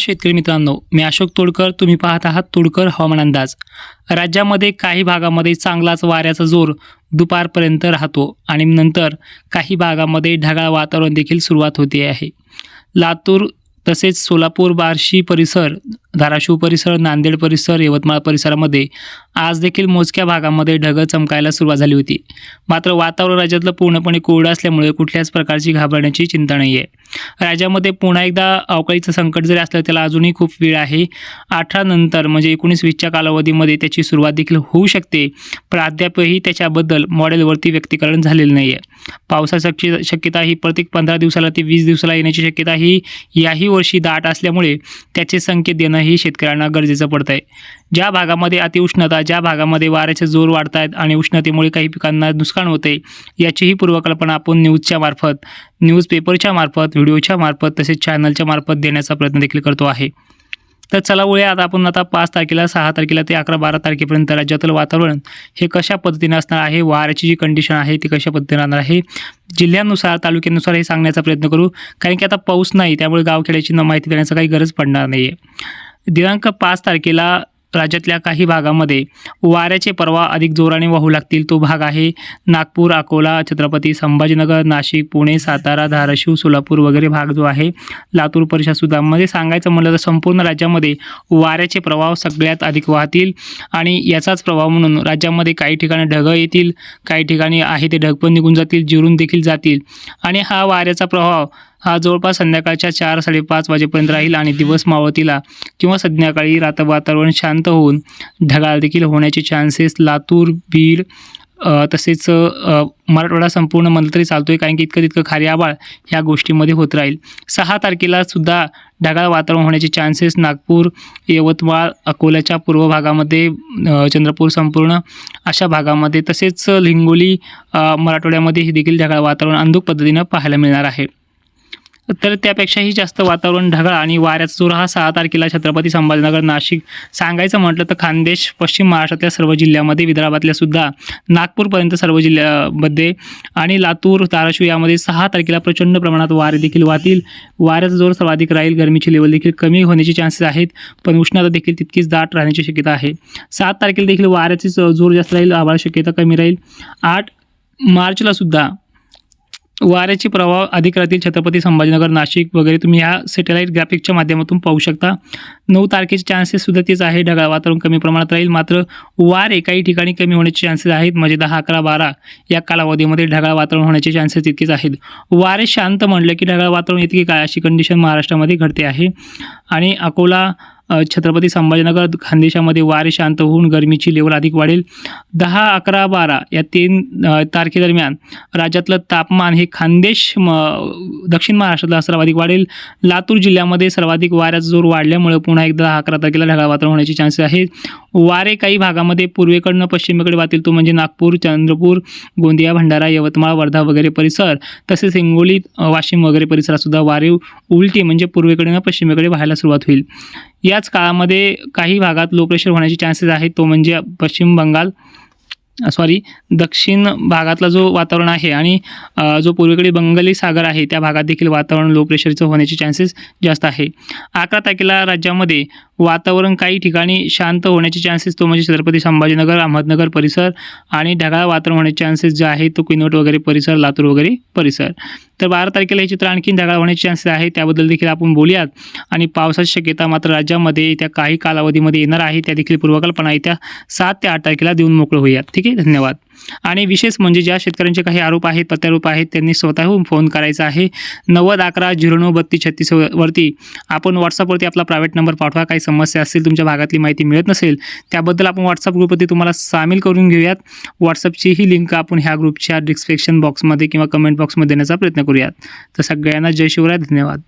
शेतकरी मित्रांनो मी अशोक तोडकर. तुम्ही पाहत आहात तोडकर हवामान अंदाज. राज्यामध्ये काही भागामध्ये चांगलाच वाऱ्याचा जोर दुपारपर्यंत राहतो आणि नंतर काही भागामध्ये ढगाळ वातावरण देखील सुरुवात होते आहे. लातूर तसेच सोलापूर बार्शी परिसर धाराशिव परिसर नांदेड परिसर यवतमाळ परिसरामध्ये आज देखील मोजक्या भागामध्ये ढगं चमकायला सुरुवात झाली होती. मात्र वातावरण राज्यातलं पूर्णपणे कोरडं असल्यामुळे कुठल्याच प्रकारची घाबरण्याची चिंता नाही आहे राज्यामध्ये पुन्हा एकदा अवकाळीचं संकट जरी असलं त्याला अजूनही खूप वेळ आहे. अठरा नंतर म्हणजे एकोणीस वीसच्या कालावधीमध्ये त्याची सुरुवात देखील होऊ शकते. पण अद्यापही त्याच्याबद्दल मॉडेलवरती व्यक्तीकरण झालेलं नाही आहे पावसाची शक्यता ही प्रत्येक पंधरा दिवसाला ते वीस दिवसाला येण्याची शक्यता ही याही वर्षी दाट असल्यामुळे त्याचे संकेत देणं ही शेतकऱ्यांना गरजेचं पडतं आहे ज्या भागामध्ये अतिउष्णता ज्या भागामध्ये वाऱ्याचे जोर वाढत आहेत आणि उष्णतेमुळे काही पिकांना नुकसान होते याचीही पूर्वकल्पना आपण न्यूजच्या मार्फत न्यूजपेपरच्या मार्फत व्हिडिओच्या मार्फत तसेच चॅनलच्या मार्फत देण्याचा प्रयत्न देखील करतो आहे. तर चला वळूया आता आपण आता पाच तारखेला सहा तारखेला ते अकरा बारा तारखेपर्यंत राज्यातील वातावरण हे कशा पद्धतीने असणार आहे वाऱ्याची जी कंडिशन आहे ती कशा पद्धतीने राहणार आहे जिल्ह्यानुसार तालुक्यानुसार हे सांगण्याचा प्रयत्न करू. कारण की आता पाऊस नाही त्यामुळे गावखेड्याची न माहिती देण्याचा काही गरज पडणार नाही आहे दिनांक पाच तारखेला राज्यातल्या काही भागामध्ये वाऱ्याचे प्रवाह अधिक जोराने वाहू लागतील. तो भाग आहे नागपूर अकोला छत्रपती संभाजीनगर नाशिक पुणे सातारा धाराशिव सोलापूर वगैरे भाग जो आहे लातूर परिषदसुद्धा मध्ये सांगायचं म्हणलं तर संपूर्ण राज्यामध्ये वाऱ्याचे प्रवाह सगळ्यात अधिक वाहतील आणि याचाच प्रभाव म्हणून राज्यामध्ये काही ठिकाणी ढगं येतील काही ठिकाणी आहे ते ढग पण निघून जातील जिरून देखील जातील. आणि हा वाऱ्याचा प्रभाव हा जवळपास संध्याकाळच्या चार साडेपाच वाजेपर्यंत राहील आणि दिवस मावळतीला किंवा संध्याकाळी रात्र वातावरण शांत होऊन ढगाळ देखील होण्याचे चान्सेस लातूर बीड तसेच मराठवाडा संपूर्ण म्हणलं तरी चालतोय कारण की इतकं तितकं खारी आबाळ ह्या गोष्टीमध्ये होत राहील. सहा तारखेला सुद्धा ढगाळ वातावरण होण्याचे चान्सेस नागपूर यवतमाळ अकोल्याच्या पूर्व भागामध्ये चंद्रपूर संपूर्ण अशा भागामध्ये तसेच हिंगोली मराठवाड्यामध्ये हे देखील ढगाळ वातावरण अंधुक पद्धतीनं पाहायला मिळणार आहे. तर त्यापेक्षाही जास्त वातावरण ढगाळ आणि वाऱ्याचा जोर हा सहा तारखेला छत्रपती संभाजीनगर नाशिक सांगायचं म्हटलं तर खानदेश पश्चिम महाराष्ट्रातल्या सर्व जिल्ह्यामध्ये विदर्भातल्या सुद्धा नागपूरपर्यंत सर्व जिल्ह्यामध्ये आणि लातूर धाराशिव यामध्ये सहा तारखेला प्रचंड प्रमाणात वारे देखील वाहतील. वाऱ्याचा जोर सर्वाधिक राहील. गरमीची लेवल देखील कमी होण्याचे चान्सेस आहेत पण उष्णता देखील तितकीच दाट राहण्याची शक्यता आहे. सात तारखेला देखील वाऱ्याची जोर जास्त राहील आभाळ शक्यता कमी राहील. आठ मार्चला सुद्धा वाऱ्याचे प्रवाह अधिक राहतील. छत्रपती संभाजीनगर नाशिक वगैरे तुम्ही ह्या सॅटेलाईट ग्राफिकच्या माध्यमातून पाहू शकता. नऊ तारखेचे चान्सेस सुद्धा तेच आहे. ढगाळ वातावरण कमी प्रमाणात राहील. मात्र वारे काही ठिकाणी कमी होण्याचे चान्सेस आहेत. म्हणजे दहा अकरा बारा या कालावधीमध्ये ढगाळ वातावरण होण्याचे चान्सेस तितकेच आहेत. वारे शांत म्हणलं की ढगाळ वातावरण इतके काय? अशी कंडिशन महाराष्ट्रामध्ये घडते आहे. आणि अकोला छत्रपती संभाजीनगर खानदेशामध्ये वारे शांत होऊन गरमीची लेवल अधिक वाढेल. दहा अकरा बारा या तीन तारखेदरम्यान राज्यातलं तापमान हे खानदेश म दक्षिण महाराष्ट्रातलं सर्वाधिक वाढेल. लातूर जिल्ह्यामध्ये सर्वाधिक वाऱ्याचा जोर वाढल्यामुळे पुन्हा एकदा दहा अकरा तारखेला ढगाळ वातावरण होण्याचे चान्सेस आहेत. वारे काही भागामध्ये पूर्वेकडनं पश्चिमेकडे वाहतील तो म्हणजे नागपूर चंद्रपूर गोंदिया भंडारा यवतमाळ वर्धा वगैरे परिसर. तसेच हिंगोली वाशिम वगैरे परिसरात सुद्धा वारे उलटी म्हणजे पूर्वेकडे पश्चिमेकडे व्हायला सुरुवात होईल. याच काळामध्ये काही भागात लो प्रेशर होण्याचे चान्सेस आहेत. तो म्हणजे पश्चिम बंगाल सॉरी दक्षिण भागातला जो वातावरण आहे आणि जो पूर्वेकडे बंगाली सागर आहे त्या भागात देखील वातावरण लो प्रेशरचं होण्याचे चान्सेस जास्त आहे. अकरा तारखेला राज्यामध्ये वातावरण काही ठिकाणी शांत होण्याचे चान्सेस तो म्हणजे छत्रपती संभाजीनगर अहमदनगर परिसर आणि ढगाळ वातावरण होण्याचे चान्सेस जे आहे तो किनवट वगैरे परिसर लातूर वगैरे परिसर. तर बारा तारखेला हे चित्र आणखीन ढगाळ होण्याचे चान्सेस आहे त्याबद्दल देखील आपण बोलूयात. आणि पावसाची शक्यता मात्र राज्यामध्ये येत्या काही कालावधीमध्ये येणार आहे. त्या देखील पूर्वकल्पना येत्या सात ते आठ तारखेला देऊन मोकळं होऊयात. ठीक आहे? धन्यवाद. आणि विशेष म्हणजे ज्या शेतकऱ्यांचे काही आरोप आहेत प्रत्यारोप आहेत त्यांनी स्वतःहून फोन करायचा आहे. नव्वद अकरा झिरो नऊ बत्तीस छत्तीस वरती आपण व्हॉट्सअपवरती आपला प्रायव्हेट नंबर पाठवा. काही समस्या असतील तुमच्या भागातली माहिती मिळत नसेल त्याबद्दल आपण व्हॉट्सअप ग्रुपवरती तुम्हाला सामील करून घेऊयात. व्हॉट्सअपची ही लिंक आपण ह्या ग्रुपच्या डिस्क्रिप्शन बॉक्समध्ये किंवा कमेंट बॉक्समध्ये देण्याचा प्रयत्न करूयात. तर सगळ्यांना जय शिवराय. धन्यवाद.